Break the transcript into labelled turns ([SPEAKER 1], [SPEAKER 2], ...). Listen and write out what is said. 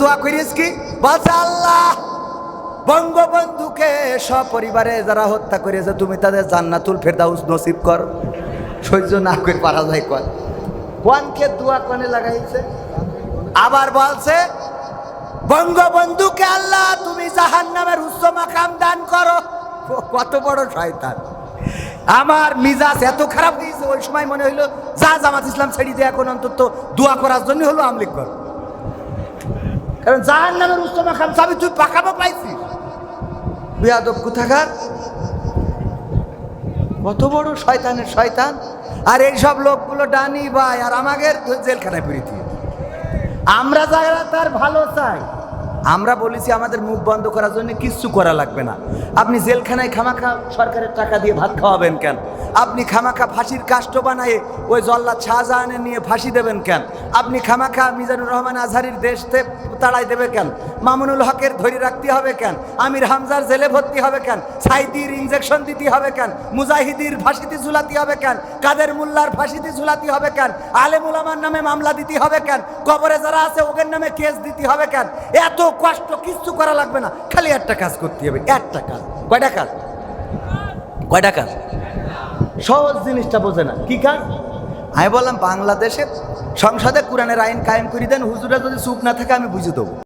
[SPEAKER 1] দোয়া করিস কি? আল্লাহ। বঙ্গবন্ধুকে সপরিবারে যারা হত্যা করেছে, তুমি তাদের জান্নাতুল ফেরদাউস নসিব কর। সহ্য না করে পারা যায় কর। কোয়ানকে দোয়া কনে লাগাইছে। আবার বলছে, বঙ্গবন্ধুকে আল্লাহ, তুমি জাহান নামের উচ্চ মাকাম দান করো। কত বড় শয়তান। আমার মিজাজ এত খারাপ হয়েছে, ওই সময় মনে হইল, যা জামাত ইসলাম ছেড়ে দিয়ে এখন অন্তত দোয়া করার জন্য হলো আমলিক কর কারণ জাহান নামের উস্তমা চাবি তুই পাকাবো পাইছি বিয়াদব কোথাকার? কত বড় শয়তানের শয়তান। আর এই সব লোকগুলো ডানি ভাই আর আমাদের জেলখানায় ফিরিয়ে আমরা যারা তার ভালো চাই আমরা বলেছি আমাদের মুখ বন্ধ করার জন্য কিচ্ছু করা লাগবে না। আপনি জেলখানায় খামাখা সরকারের টাকা দিয়ে ভাত খাওয়াবেন কেন? আপনি খামাখা ফাঁসির কাষ্ট বানায়ে ওই জল্লাদ শাহজাহানের নিয়ে ফাঁসি দেবেন কেন? আপনি খামাখা মিজানুর রহমান আজহারির দেশ থেকে তাড়াই দেবে কেন? মামুনুল হকের ধরে রাখতে হবে কেন? আমির হামজার জেলে ভর্তি হবে কেন? সাইদির ইঞ্জেকশন দিতে হবে কেন? মুজাহিদির ফাঁসিতে ঝুলাতে হবে কেন? কাদের মোল্লার ফাঁসিতে ঝুলাতে হবে কেন? আলেমুল আমার নামে মামলা দিতে হবে কেন? কবরে যারা আছে, ওদের নামে কেস দিতে হবে কেন? এত কষ্ট, কিচ্ছু করা লাগবে না। খালি একটা কাজ করতে হবে, একটা কাজ। কয়টা কাজ? কয়টা কাজ? সহজ জিনিসটা বোঝে না। কি কাজ? আমি বললাম, বাংলাদেশের সংসদে কোরআনের আইন কায়েম করে দেন। হুজুরা যদি চুপ না থাকে, আমি বুঝে দেবো।